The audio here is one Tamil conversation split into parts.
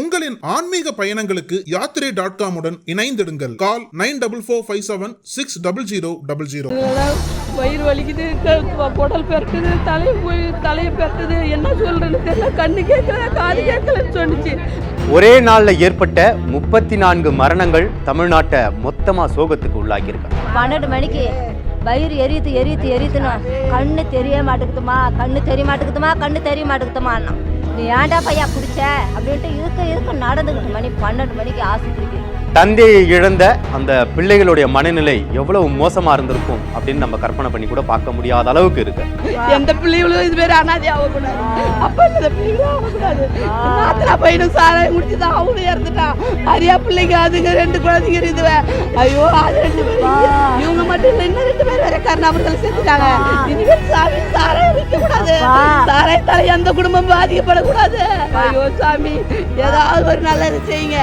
உங்களின் ஆன்மீக பயணங்களுக்கு யாத்திரை டாட் காமுடன் இணைந்திடுங்கள். Call nine double four five seven six double zero double zero வயிறு வலிக்குது குடல் பெருட்டுது தலையை போய் தலையை பெருட்டுது என்ன சொல்றேன்னு தெரியல. கண்ணு கேட்கல காது கேட்கலன்னு சொன்னிச்சு. ஒரே நாளில் ஏற்பட்ட முப்பத்தி நான்கு மரணங்கள் தமிழ்நாட்டை மொத்தமாக சோகத்துக்கு உள்ளாக்கியிருக்கு. பன்னெண்டு மணிக்கு வயிறு எரியுது எரியுது எரியுதுன்னு கண்ணு தெரிய மாட்டேங்குதுமா கண்ணு தெரிய மாட்டேங்குதுமா கண்ணு தெரிய மாட்டேங்குதுமா நீ ஏன்டா பையா பிடிச்ச அப்படின்ட்டு இருக்க இருக்க நடந்துக்கிட்டு மணி பன்னெண்டு மணிக்கு ஆசை பிடிக்குது தந்தையை இழந்த அந்த பிள்ளைகளுடைய மனநிலை எவ்வளவு மோசமா இருந்திருக்கும் அப்படின்னு நம்ம கற்பனை பண்ணி கூட பார்க்க முடியாத அளவுக்கு இருக்கு. எந்த பிள்ளைகளும் இது மாதிரி அனாதி ஆகக்கூடாது அப்பா இல்லாத பிள்ளைகளும் ஆகக்கூடாது நாத்தனா பையனும் சாராயம் குடிச்சு தான் அவனும் இறந்துட்டான். அரியா பிள்ளைங்க அதுங்க ரெண்டு குழந்தைங்க இருக்குது. ஐயோ அது ரெண்டு பேரும் இவங்க மட்டும் இல்லை இன்னும் ரெண்டு பேர் வேற கர்ணாபுரத்தில் செத்துட்டாங்க இனிமேல் சாமி சாராயம் விற்க கூடாது. சாராயத்தால எந்த குடும்பம் பாதிக்கப்படக்கூடாது ஐயோ சாமி ஏதாவது ஒரு நல்லது செய்யுங்க.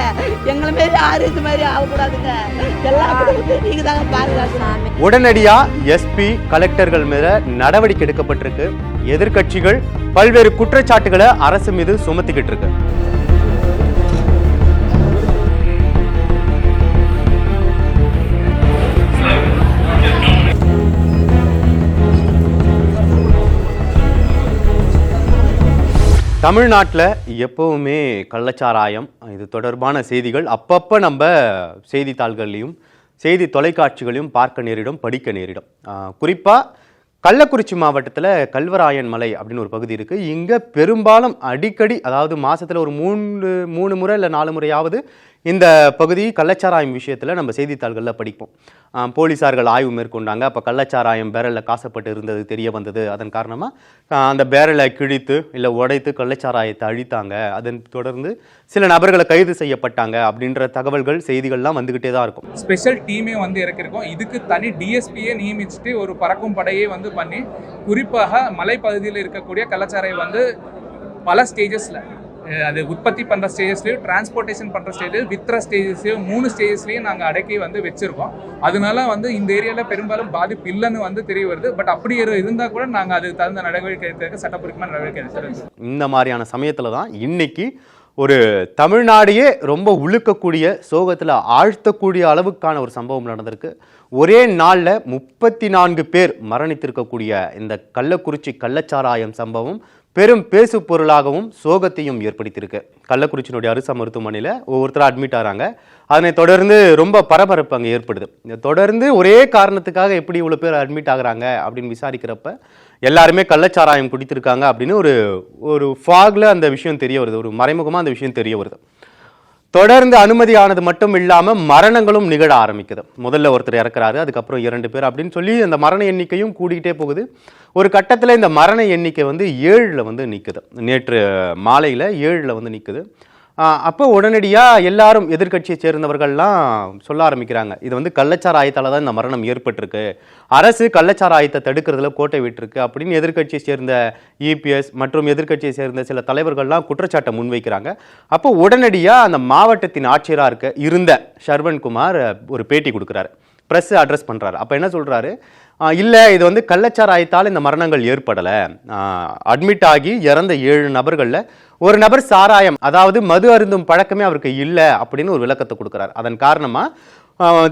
எங்களை மாரி யாரும் இது மாதிரி ஆகக்கூடாதுங்க. எல்லா நீங்க தாங்க பாதுகாக்கணும். உடனடியா எஸ்பி கலெக்டர்கள் மேல நடவடிக்கை எடுக்கப்பட்டிருக்கு. எதிர்க்கட்சிகள் பல்வேறு குற்றச்சாட்டுகளை அரசு மீது சுமத்திக்கிட்டு இருக்கு. தமிழ்நாட்டில் எப்பவுமே கள்ளச்சாராயம் இது தொடர்பான செய்திகள். அப்பப்போ நம்ம செய்தித்தாள்கள்லையும் செய்தி தொலைக்காட்சிகளையும் பார்க்க நேரிடும் படிக்க நேரிடும். குறிப்பாக கள்ளக்குறிச்சி மாவட்டத்தில் கல்வராயன் மலை அப்படின்னு ஒரு பகுதி இருக்குது இங்கே பெரும்பாலும் அடிக்கடி அதாவது மாதத்தில் ஒரு மூன்று மூணு முறை இல்லை நாலு முறையாவது இந்த பகுதி கள்ளச்சாராயம் விஷயத்தில் நம்ம செய்தித்தாள்களில் படிப்போம். போலீஸார்கள் ஆய்வு மேற்கொண்டாங்க. அப்போ கள்ளச்சாராயம் பேரலில் காசப்பட்டு இருந்தது தெரிய வந்தது. அதன் காரணமாக அந்த பேரலை கிழித்து இல்லை உடைத்து கள்ளச்சாராயத்தை அழித்தாங்க. அதன் தொடர்ந்து சில நபர்களை கைது செய்யப்பட்டாங்க அப்படின்ற தகவல்கள் செய்திகள்லாம் வந்துக்கிட்டே தான் இருக்கும். ஸ்பெஷல் டீமே வந்து இறக்கிருக்கோம். இதுக்கு தனி டிஎஸ்பியை நியமிச்சுட்டு ஒரு பறக்கும் படையே வந்து பண்ணி குறிப்பாக மலைப்பகுதியில் இருக்கக்கூடிய கள்ளச்சாராயம் வந்து பல ஸ்டேஜஸில் அது உற்பத்தி பண்ணுற ஸ்டேஜஸ்லையும் டிரான்ஸ்போர்ட்டேஷன் பண்ணுற ஸ்டேஜஸ் வித்துற ஸ்டேஜஸ்லையும் மூணு ஸ்டேஜஸ்லையும் நாங்கள் அடக்கி வந்து வச்சுருக்கோம். அதனால வந்து இந்த ஏரியாவில் பெரும்பாலும் பாதிப்பு இல்லைன்னு வந்து தெரிய வருது. பட் அப்படி இருந்தால் கூட நாங்கள் அதுக்கு தகுந்த நடவடிக்கை எடுத்ததுக்கு சட்டப்பூர்வமான நடவடிக்கை எடுத்துருக்கோம் இந்த மாதிரியான சமயத்தில் தான் இன்னைக்கு ஒரு தமிழ்நாடையே ரொம்ப உழுக்கக்கூடிய சோகத்தில் ஆழ்த்தக்கூடிய அளவுக்கான ஒரு சம்பவம் நடந்திருக்கு. ஒரே நாளில் முப்பத்தி நான்கு பேர் மரணித்திருக்கக்கூடிய இந்த கள்ளக்குறிச்சி கள்ளச்சாராயம் சம்பவம் பெரும் பேசு பொருளாகவும் சோகத்தையும் ஏற்படுத்தியிருக்கு. கள்ளக்குறிச்சியினுடைய அரசு மருத்துவமனையில் ஒவ்வொருத்தராக அட்மிட் ஆகிறாங்க அதனை தொடர்ந்து ரொம்ப பரபரப்பு அங்கே ஏற்படுது. தொடர்ந்து ஒரே காரணத்துக்காக எப்படி இவ்வளோ பேர் அட்மிட் ஆகுறாங்க அப்படின்னு விசாரிக்கிறப்ப எல்லாருமே கள்ளச்சாராயம் குடித்திருக்காங்க அப்படின்னு ஒரு ஒரு ஃபாகில் அந்த விஷயம் தெரிய வருது. ஒரு மறைமுகமாக அந்த விஷயம் தெரிய வருது. தொடர்ந்து அனுமதியானது மட்டும் இல்லாமல் மரணங்களும் நிகழ ஆரம்பிக்குது. முதல்ல ஒருத்தர் இறக்குறாரு அதுக்கப்புறம் இரண்டு பேர் அப்படின்னு சொல்லி அந்த மரண எண்ணிக்கையும் கூடிக்கிட்டே போகுது. ஒரு கட்டத்தில் இந்த மரண எண்ணிக்கை வந்து ஏழில் வந்து நிற்குது நேற்று மாலையில் ஏழில் வந்து நிற்குது அப்போ உடனடியாக எல்லாரும் எதிர்க்கட்சியை சேர்ந்தவர்கள்லாம் சொல்ல ஆரம்பிக்கிறாங்க. இது வந்து கள்ளச்சாராயத்தால் தான் இந்த மரணம் ஏற்பட்டிருக்கு. அரசு கள்ளச்சாராயத்தை தடுக்கிறதுல கோட்டை விட்டுருக்கு. அப்படின்னு எதிர்க்கட்சியை சேர்ந்த இபிஎஸ் மற்றும் எதிர்க்கட்சியை சேர்ந்த சில தலைவர்கள்லாம் குற்றச்சாட்டை முன்வைக்கிறாங்க. அப்போ உடனடியாக அந்த மாவட்டத்தின் ஆட்சியராக இருக்க இருந்த ஷர்வன்குமார் ஒரு பேட்டி கொடுக்குறாரு. ப்ரெஸ்ஸு அட்ரஸ் பண்ணுறாரு அப்போ என்ன சொல்கிறாரு இல்லை இது வந்து கள்ளச்சாராயத்தால் இந்த மரணங்கள் ஏற்படலை. அட்மிட் ஆகி இறந்த ஏழு நபர்களில் ஒரு நபர் சாராயம் அதாவது மது அருந்தும் பழக்கமே அவருக்கு இல்லை அப்படின்னு ஒரு விளக்கத்தை கொடுக்குறாரு. அதன் காரணமாக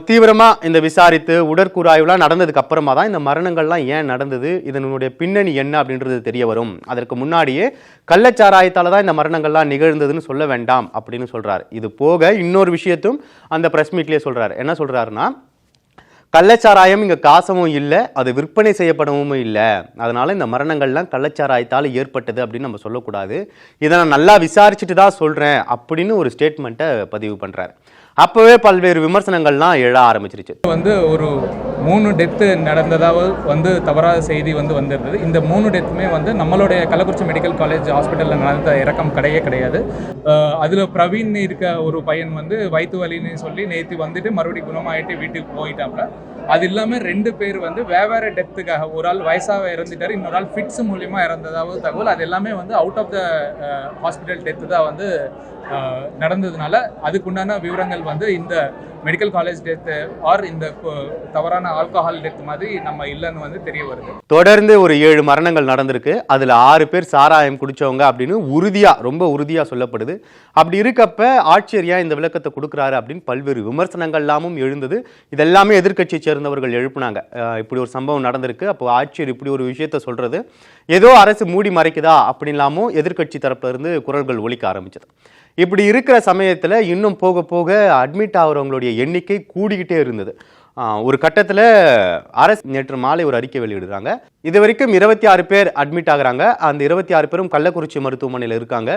தீவிரமாக இந்த விசாரித்து உடற்கூறாய்வுலாம் நடந்ததுக்கு அப்புறமா தான் இந்த மரணங்கள்லாம் ஏன் நடந்தது இதனுடைய பின்னணி என்ன அப்படின்றது தெரிய வரும். அதற்கு முன்னாடியே கள்ளச்சாராயத்தால் தான் இந்த மரணங்கள்லாம் நிகழ்ந்ததுன்னு சொல்ல வேண்டாம் அப்படின்னு சொல்கிறார் இது போக இன்னொரு விஷயத்தும் அந்த ப்ரெஸ் மீட்லேயே சொல்கிறார் என்ன சொல்கிறாருன்னா கள்ளச்சாராயம் இங்கே காசமும் இல்லை அது விற்பனை செய்யப்படவும் இல்லை. அதனால் இந்த மரணங்கள்லாம் கள்ளச்சாராயத்தால் ஏற்பட்டது அப்படின்னு நம்ம சொல்லக்கூடாது. இதை நான் நல்லா விசாரிச்சுட்டு தான் சொல்கிறேன் அப்படின்னு ஒரு ஸ்டேட்மெண்ட்டை பதிவு பண்ணுறாரு அப்போவே பல்வேறு விமர்சனங்கள்லாம் எழ ஆரம்பிச்சிருச்சு. வந்து ஒரு மூணு டெத்து நடந்ததாக வந்து தவறாத செய்தி வந்து வந்திருந்தது. இந்த மூணு டெத்துமே வந்து நம்மளுடைய கள்ளக்குறிச்சி மெடிக்கல் காலேஜ் ஹாஸ்பிட்டலில் நடந்த இறக்கம் கிடையவே கிடையாது. அதில் பிரவீன் இருக்க ஒரு பையன் வந்து வயிற்று வலின்னு சொல்லி நேற்று வந்துட்டு மறுபடியும் குணமாயிட்டு வீட்டுக்கு போயிட்டாப்புல அது இல்லாமல் ரெண்டு பேர் வந்து வெவ்வேறு டெத்துக்காக ஒரு ஆள் வயசாக இறந்துட்டார் இன்னொரு ஆள் ஃபிட்ஸ் மூலியமாக இறந்ததாவது தகவல் அது எல்லாமே வந்து out of the hospital death தான் வந்து நடந்ததுனால அதுக்குண்டான விவரங்கள் வந்து இந்த மெடிக்கல் காலேஜ் டெத்து ஆர் இந்த தவறான ஆல்கஹால் டெத் மாதிரி நம்ம இல்லைன்னு வந்து தெரிய வருது. தொடர்ந்து ஒரு ஏழு மரணங்கள் நடந்திருக்கு. அதில் ஆறு பேர் சாராயம் குடித்தவங்க அப்படின்னு உறுதியாக ரொம்ப உறுதியாக சொல்லப்படுது. அப்படி இருக்கப்ப ஆட்சியர் ஏன் இந்த விளக்கத்தை கொடுக்குறாரு அப்படின்னு பல்வேறு விமர்சனங்கள் எல்லாமும் எழுந்தது. இதெல்லாமே எதிர்க்கட்சியை சேர்ந்தவர்கள் எழுப்புனாங்க. இப்படி ஒரு சம்பவம் நடந்திருக்கு. அப்போ ஆட்சியர் இப்படி ஒரு விஷயத்த சொல்றது. ஏதோ அரசு மூடி மறைக்குதா அப்படின்லாமும் எதிர்க்கட்சி தரப்பிலிருந்து குரல்கள் ஒழிக்க ஆரம்பிச்சது. இப்படி இருக்கிற சமயத்தில் இன்னும் போக போக அட்மிட் ஆகுறவங்களுடைய எண்ணிக்கை கூடிக்கிட்டே இருந்தது. ஒரு கட்டத்தில் அரசு நேற்று மாலை ஒரு அறிக்கை வெளியிடுறாங்க. இது வரைக்கும் இருபத்தி ஆறு பேர் அட்மிட் ஆகுறாங்க. அந்த இருபத்தி ஆறு பேரும் கள்ளக்குறிச்சி மருத்துவமனையில் இருக்காங்க.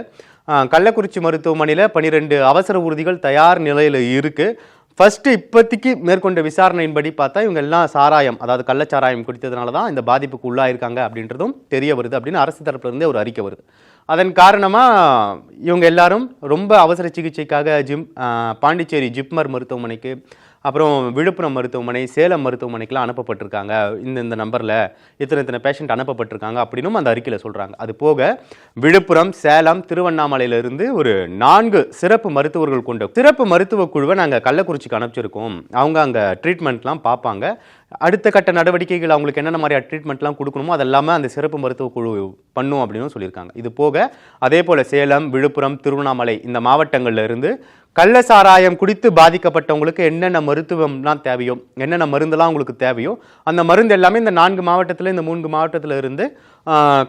கள்ளக்குறிச்சி மருத்துவமனையில் பனிரெண்டு அவசர ஊர்திகள் தயார் நிலையில் இருக்குது ஃபஸ்ட்டு இப்போதைக்கு மேற்கொண்ட விசாரணையின்படி பார்த்தா இவங்க எல்லாம் சாராயம் அதாவது கள்ளச்சாராயம் குடித்ததுனால தான் இந்த பாதிப்புக்கு உள்ளாயிருக்காங்க அப்படின்றதும் தெரிய வருது அப்படின்னு அரசு தரப்புலேருந்தே ஒரு அறிக்கை வருது. அதன் காரணமாக இவங்க எல்லாரும் ரொம்ப அவசர சிகிச்சைக்காக ஜிம் பாண்டிச்சேரி ஜிப்மர் மருத்துவமனைக்கு அப்புறம் விழுப்புரம் மருத்துவமனை சேலம் மருத்துவமனைக்கெலாம் அனுப்பப்பட்டிருக்காங்க. இந்த இந்த நம்பரில் இத்தனை இத்தனை பேஷண்ட் அனுப்பப்பட்டிருக்காங்க அப்படின்னும் அந்த அறிக்கையில் சொல்கிறாங்க அது போக விழுப்புரம் சேலம் திருவண்ணாமலையிலிருந்து ஒரு நான்கு சிறப்பு மருத்துவர்கள் கொண்ட சிறப்பு மருத்துவ குழுவை நாங்கள் கள்ளக்குறிச்சிக்கு அனுப்பிச்சிருக்கோம். அவங்க அங்கே ட்ரீட்மெண்ட்லாம் பார்ப்பாங்க. அடுத்த கட்ட நடவடிக்கைகள் அவங்களுக்கு என்னென்ன மாதிரி ட்ரீட்மெண்ட்லாம் கொடுக்கணுமோ அதெல்லாமே அந்த சிறப்பு மருத்துவ குழு பண்ணும் அப்படின்னு சொல்லியிருக்காங்க. இது போக அதே போல் சேலம் விழுப்புரம் திருவண்ணாமலை இந்த மாவட்டங்களில் இருந்து கள்ள சாராயம் குடித்து பாதிக்கப்பட்டவங்களுக்கு என்னென்ன மருத்துவம்லாம் தேவையோ என்னென்ன மருந்தெல்லாம் உங்களுக்கு தேவையோ அந்த மருந்து எல்லாமே இந்த நான்கு மாவட்டத்தில் இந்த மூன்று மாவட்டத்தில் இருந்து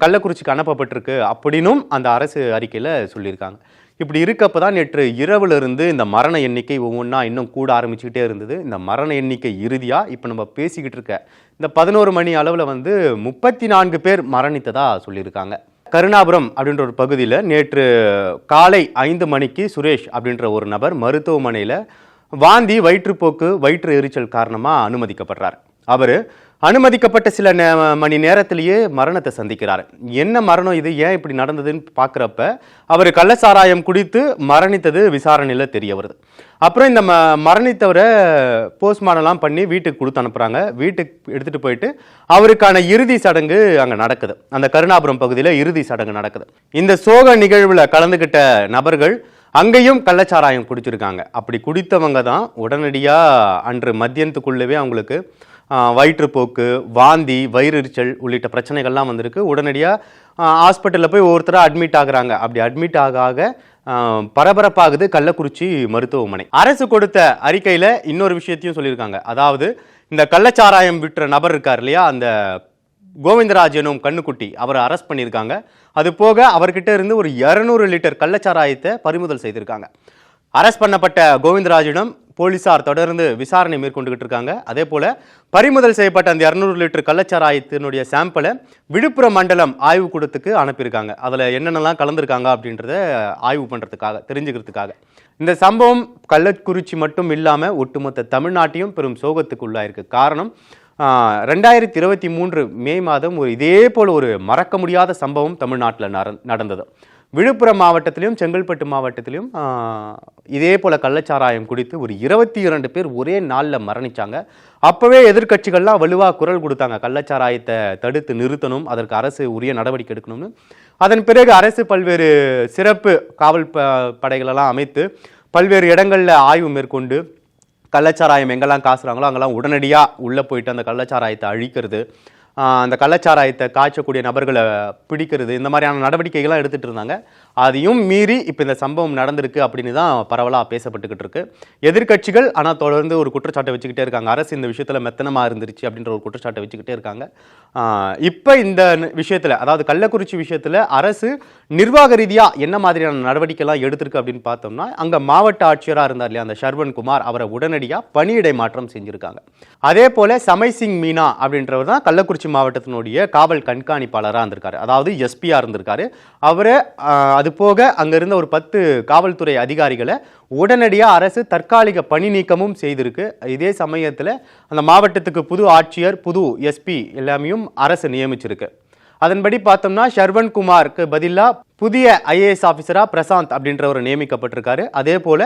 கள்ளக்குறிச்சிக்கு அனுப்பப்பட்டிருக்கு அப்படின்னும் அந்த அரசு அறிக்கையில் சொல்லியிருக்காங்க. இப்படி இருக்கப்போ தான் நேற்று இரவுலேருந்து இந்த மரண எண்ணிக்கை ஒவ்வொன்றா இன்னும் கூட ஆரம்பிச்சுக்கிட்டே இருந்தது. இந்த மரண எண்ணிக்கை இறுதியாக இப்போ நம்ம பேசிக்கிட்டு இருக்க இந்த பதினோரு மணி அளவில் வந்து முப்பத்தி நான்கு பேர் மரணித்ததாக சொல்லியிருக்காங்க. கருணாபுரம் அப்படின்ற ஒரு பகுதியில் நேற்று காலை ஐந்து மணிக்கு சுரேஷ் அப்படின்ற ஒரு நபர் மருத்துவமனையில் வாந்தி வயிற்றுப்போக்கு வயிற்று எரிச்சல் காரணமாக அனுமதிக்கப்படுறார். அவர் அனுமதிக்கப்பட்ட சில மணி நேரத்திலேயே மரணத்தை சந்திக்கிறார். என்ன மரணம் இது? ஏன் இப்படி நடந்ததுன்னு பார்க்குறப்ப அவர் கள்ளசாராயம் குடித்து மரணித்தது விசாரணையில் தெரிய வருது. அப்புறம் இந்த ம மரணித்தவரை போஸ்ட்மார்டம்லாம் பண்ணி வீட்டுக்கு கொடுத்து அனுப்புகிறாங்க வீட்டுக்கு எடுத்துகிட்டு போயிட்டு அவருக்கான இறுதி சடங்கு அங்கே நடக்குது. அந்த கருணாபுரம் பகுதியில் இறுதி சடங்கு நடக்குது. இந்த சோக நிகழ்வில் கலந்துக்கிட்ட நபர்கள் அங்கேயும் கள்ளச்சாராயம் குடிச்சிருக்காங்க. அப்படி குடித்தவங்க தான் உடனடியாக அன்று மத்தியத்துக்குள்ளவே அவங்களுக்கு வயிற்றுப்போக்கு வாந்தி வயிறெரிச்சல் உள்ளிட்ட பிரச்சனைகள்லாம் வந்திருக்கு. உடனடியாக ஹாஸ்பிட்டலில் போய் ஒவ்வொருத்தராக அட்மிட் ஆகுறாங்க. அப்படி அட்மிட் ஆக ஆக பரபரப்பாகுது கள்ளக்குறிச்சி மருத்துவமனை. அரசு கொடுத்த அறிக்கையில் இன்னொரு விஷயத்தையும் சொல்லியிருக்காங்க. அதாவது இந்த கள்ளச்சாராயம் விற்ற நபர் இருக்கார் இல்லையா? அந்த கோவிந்தராஜ் எனும் கண்ணுக்குட்டி அவரை அரெஸ்ட் பண்ணியிருக்காங்க. அது போக அவர்கிட்ட இருந்து ஒரு இரநூறு லிட்டர் கள்ளச்சாராயத்தை பறிமுதல் செய்திருக்காங்க. அரெஸ்ட் பண்ணப்பட்ட கோவிந்தராஜிடம் போலீசார் தொடர்ந்து விசாரணை மேற்கொண்டுகிட்டு இருக்காங்க. அதே போல் பறிமுதல் செய்யப்பட்ட அந்த இரநூறு லிட்டர் கள்ளச்சாராயத்தினுடைய சாம்பிளை விழுப்புரம் மண்டலம் ஆய்வுக்கூடத்துக்கு அனுப்பியிருக்காங்க. அதில் என்னென்னலாம் கலந்துருக்காங்க அப்படின்றத ஆய்வு பண்ணுறதுக்காக தெரிஞ்சுக்கிறதுக்காக. இந்த சம்பவம் கள்ளக்குறிச்சி மட்டும் இல்லாமல் ஒட்டுமொத்த தமிழ்நாட்டையும் பெரும் சோகத்துக்கு உள்ளாயிருக்கு காரணம் ரெண்டாயிரத்தி இருபத்தி மூன்று மே மாதம் ஒரு இதே போல் ஒரு மறக்க முடியாத சம்பவம் தமிழ்நாட்டில் நடந்தது. விழுப்புரம் மாவட்டத்திலையும் செங்கல்பட்டு மாவட்டத்திலையும் இதே போல் கள்ளச்சாராயம் குடித்து ஒரு இருபத்தி இரண்டு பேர் ஒரே நாளில் மரணிச்சாங்க. அப்போவே எதிர்க்கட்சிகள்லாம் வலுவாக குரல் கொடுத்தாங்க. கள்ளச்சாராயத்தை தடுத்து நிறுத்தணும் அதற்கு அரசு உரிய நடவடிக்கை எடுக்கணும்னு. அதன் பிறகு அரசு பல்வேறு சிறப்பு காவல் ப படைகளெல்லாம் அமைத்து பல்வேறு இடங்களில் ஆய்வு மேற்கொண்டு கள்ளச்சாராயம் எங்கெல்லாம் காசுறாங்களோ அங்கெல்லாம் உடனடியாக உள்ளே போயிட்டு அந்த கள்ளச்சாராயத்தை அழிக்கிறது. அந்த கள்ளச்சாராயத்தை காய்ச்சக்கூடிய நபர்களை பிடிக்கிறது இந்த மாதிரியான நடவடிக்கைகள்லாம் எடுத்துகிட்டு இருந்தாங்க. அதையும் மீறி இப்போ இந்த சம்பவம் நடந்திருக்கு அப்படின்னு தான் பரவலாக பேசப்பட்டுக்கிட்டு இருக்கு. எதிர்க்கட்சிகள் ஆனால் தொடர்ந்து ஒரு குற்றச்சாட்டை வச்சுக்கிட்டே இருக்காங்க. அரசு இந்த விஷயத்தில் மெத்தனமாக இருந்துருச்சு அப்படின்ற ஒரு குற்றச்சாட்டை வச்சுக்கிட்டே இருக்காங்க. இப்போ இந்த விஷயத்தில் அதாவது கள்ளக்குறிச்சி விஷயத்தில் அரசு நிர்வாக ரீதியாக என்ன மாதிரியான நடவடிக்கைலாம் எடுத்திருக்கு அப்படின்னு பார்த்தோம்னா அங்கே மாவட்ட ஆட்சியராக இருந்தார் இல்லையா அந்த ஷர்வன் குமார் அவரை உடனடியாக பணியிடை மாற்றம் செஞ்சுருக்காங்க. அதே போல் சமை சிங் மீனா அப்படின்றவர் தான் கள்ளக்குறிச்சி மாவட்டத்தினுடைய காவல் கண்காணிப்பாளராக இருந்திருக்காரு. அதாவது எஸ்பியாக இருந்திருக்காரு. அவரை அது போக அங்கே இருந்த ஒரு பத்து காவல்துறை அதிகாரிகளை உடனடியாக அரசு தற்காலிக பணி நீக்கமும் செய்திருக்கு. இதே சமயத்தில் அந்த மாவட்டத்துக்கு புது ஆட்சியர் புது எஸ்பி எல்லாமையும் அரசு நியமிச்சிருக்கு. அதன்படி பார்த்தோம்னா ஷர்வன் குமாருக்கு பதிலாக புதிய ஐஏஎஸ் ஆஃபீஸராக பிரசாந்த் அப்படின்றவர் நியமிக்கப்பட்டிருக்காரு. அதே போல்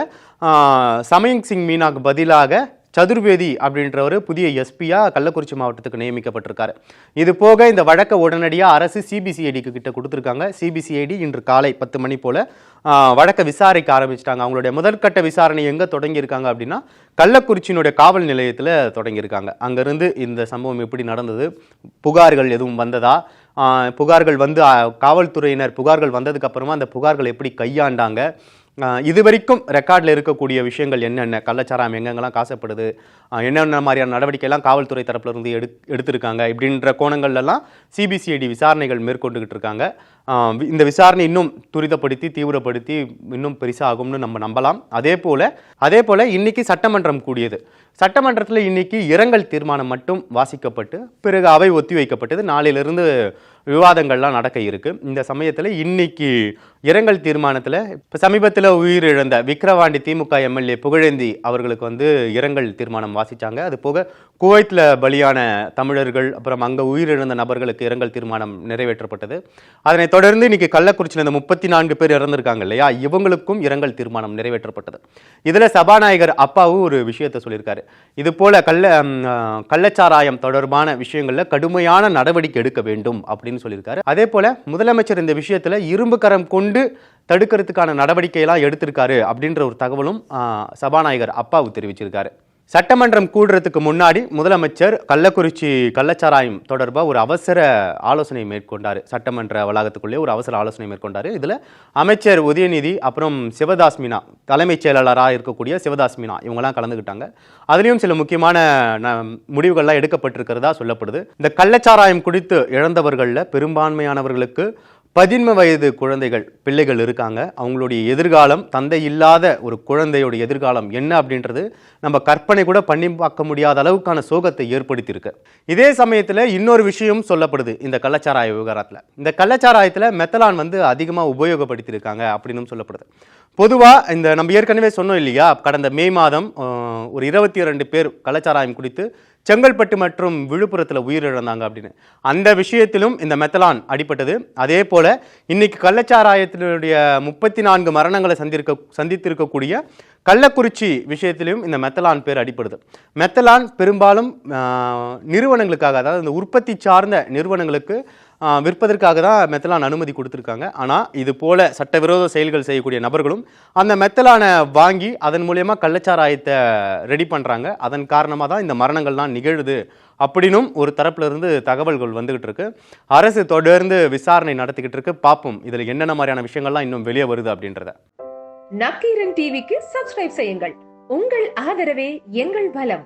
சமயங் சிங் மீனாக்கு பதிலாக சதுர்வேதி அப்படின்றவர் புதிய எஸ்பியா கள்ளக்குறிச்சி மாவட்டத்துக்கு நியமிக்கப்பட்டிருக்காரு. இது போக இந்த வழக்கை உடனடியாக அரசு சிபிசிஐடிக்கு கிட்ட கொடுத்துருக்காங்க. சிபிசிஐடி இன்று காலை பத்து மணி போல வழக்கை விசாரிக்க ஆரம்பிச்சிட்டாங்க. அவங்களுடைய முதற்கட்ட விசாரணை எங்கே தொடங்கியிருக்காங்க அப்படின்னா கள்ளக்குறிச்சியினுடைய காவல் நிலையத்தில் தொடங்கியிருக்காங்க. அங்கேருந்து இந்த சம்பவம் எப்படி நடந்தது புகார்கள் எதுவும் வந்ததா புகார்கள் வந்து காவல்துறையினர் புகார்கள் வந்ததுக்கு அப்புறமா அந்த புகார்கள் எப்படி கையாண்டாங்க இது வரைக்கும் ரெக்கார்டில் இருக்கக்கூடிய விஷயங்கள் என்னென்ன? கள்ளச்சாராயம் எங்கெங்கெல்லாம் காசப்படுது? என்னென்ன மாதிரியான நடவடிக்கைலாம் காவல்துறை தரப்புல இருந்து எடு எடுத்திருக்காங்க? இப்படின்ற கோணங்கள்லாம் சிபிசிஐடி விசாரணைகள் மேற்கொண்டுகிட்டு இருக்காங்க. இந்த விசாரணை இன்னும் துரிதப்படுத்தி தீவிரப்படுத்தி இன்னும் பெருசாகும்னு நம்ம நம்பலாம். அதே போல் அதே போல் இன்னைக்கு சட்டமன்றம் கூடியது. சட்டமன்றத்தில் இன்னைக்கு இரங்கல் தீர்மானம் மட்டும் வாசிக்கப்பட்டு பிறகு அவை ஒத்தி வைக்கப்பட்டது நாளையிலிருந்து விவாதங்கள்லாம் நடக்க இருக்கு. இந்த சமயத்தில் இன்னைக்கு இரங்கல் தீர்மானத்தில் இப்போ சமீபத்தில் உயிரிழந்த விக்ரவாண்டி திமுக எம்எல்ஏ புகழேந்தி அவர்களுக்கு வந்து இரங்கல் தீர்மானம் வாசித்தாங்க அது போக குவைத்தில் பலியான தமிழர்கள் அப்புறம் அங்கே உயிரிழந்த நபர்களுக்கு இரங்கல் தீர்மானம் நிறைவேற்றப்பட்டது. அதனைத் தொடர்ந்து இன்னைக்கு கள்ளக்குறிச்சியில் இந்த முப்பத்தி நான்கு பேர் இறந்திருக்காங்க இல்லையா? இவங்களுக்கும் இரங்கல் தீர்மானம் நிறைவேற்றப்பட்டது. இதில் சபாநாயகர் அப்பாவும் ஒரு விஷயத்தை சொல்லியிருக்காரு. இது போல கள்ள கள்ளச்சாராயம் தொடர்பான விஷயங்களில் கடுமையான நடவடிக்கை எடுக்க வேண்டும் அப்படின்னு சொல்லியிருக்காரு. அதே போல முதலமைச்சர் இந்த விஷயத்துல இரும்பு கரம் கொண்டு தடுக்கிறதுக்கான நடவடிக்கையெல்லாம் எடுத்திருக்காரு அப்படின்ற ஒரு தகவலும் சபாநாயகர் அப்பாவு தெரிவிச்சிருக்காரு. சட்டமன்றம் கூடுறதுக்கு முன்னாடி முதலமைச்சர் கள்ளக்குறிச்சி கள்ளச்சாராயம் தொடர்பாக ஒரு அவசர ஆலோசனை மேற்கொண்டார். சட்டமன்ற வளாகத்துக்குள்ளே ஒரு அவசர ஆலோசனை மேற்கொண்டார். இதில் அமைச்சர் உதயநிதி அப்புறம் சிவதாஸ் மீனா தலைமைச் செயலாளராக இருக்கக்கூடிய சிவதாஸ் மீனா இவங்கெல்லாம் கலந்துக்கிட்டாங்க அதுலேயும் சில முக்கியமான ந- முடிவுகள்லாம் எடுக்கப்பட்டிருக்கிறதா சொல்லப்படுது. இந்த கள்ளச்சாராயம் குடித்து இழந்தவர்களில் பெரும்பான்மையானவர்களுக்கு பதின்ம வயது குழந்தைகள் பிள்ளைகள் இருக்காங்க. அவங்களுடைய எதிர்காலம் தந்தை இல்லாத ஒரு குழந்தையோட எதிர்காலம் என்ன அப்படின்றது நம்ம கற்பனை கூட பண்ணி பார்க்க முடியாத அளவுக்கான சோகத்தை ஏற்படுத்தியிருக்கு. இதே சமயத்தில் இன்னொரு விஷயம் சொல்லப்படுது இந்த கள்ளச்சாராய விவகாரத்தில். இந்த கள்ளச்சாராயத்தில் மெத்தலான் வந்து அதிகமாக உபயோகப்படுத்தியிருக்காங்க அப்படின்னு சொல்லப்படுது. பொதுவாக இந்த நம்ம ஏற்கனவே சொன்னோம் இல்லையா கடந்த மே மாதம் ஒரு இருபத்தி இரண்டு பேர் கள்ளச்சாராயம் குடித்து செங்கல்பட்டு மற்றும் விழுப்புரத்தில் உயிரிழந்தாங்க அப்படின்னு. அந்த விஷயத்திலும் இந்த மெத்தலான் அடிப்பட்டது அதே போல் இன்னைக்கு கள்ளச்சாராயத்தினுடைய முப்பத்தி நான்கு மரணங்களை சந்திருக்க சந்தித்திருக்கக்கூடிய கள்ளக்குறிச்சி விஷயத்திலும் இந்த மெத்தலான் பேர் அடிப்படுது மெத்தலான் பெரும்பாலும் நிறுவனங்களுக்காக அதாவது இந்த உற்பத்தி சார்ந்த நிறுவனங்களுக்கு விற்பதற்காக தான் மெத்தலான் அனுமதி கொடுத்துருக்காங்க. ஆனால் இது போல சட்டவிரோத செயல்கள் செய்யக்கூடிய நபர்களும் அந்த மெத்தலானை வாங்கி அதன் மூலயமா கள்ளச்சாராயத்தை ரெடி பண்ணுறாங்க அதன் காரணமாக தான் இந்த மரணங்கள்லாம் நிகழுது அப்படின்னும் ஒரு தரப்புலருந்து தகவல்கள் வந்துகிட்டு இருக்கு. அரசு தொடர்ந்து விசாரணை நடத்திக்கிட்டு இருக்கு. பார்ப்போம். இதில் என்னென்ன மாதிரியான விஷயங்கள்லாம் இன்னும் வெளியே வருது அப்படின்றத. நக்கீரன் டிவிக்கு சப்ஸ்கிரைப் செய்யுங்கள். உங்கள் ஆதரவே எங்கள் பலம்.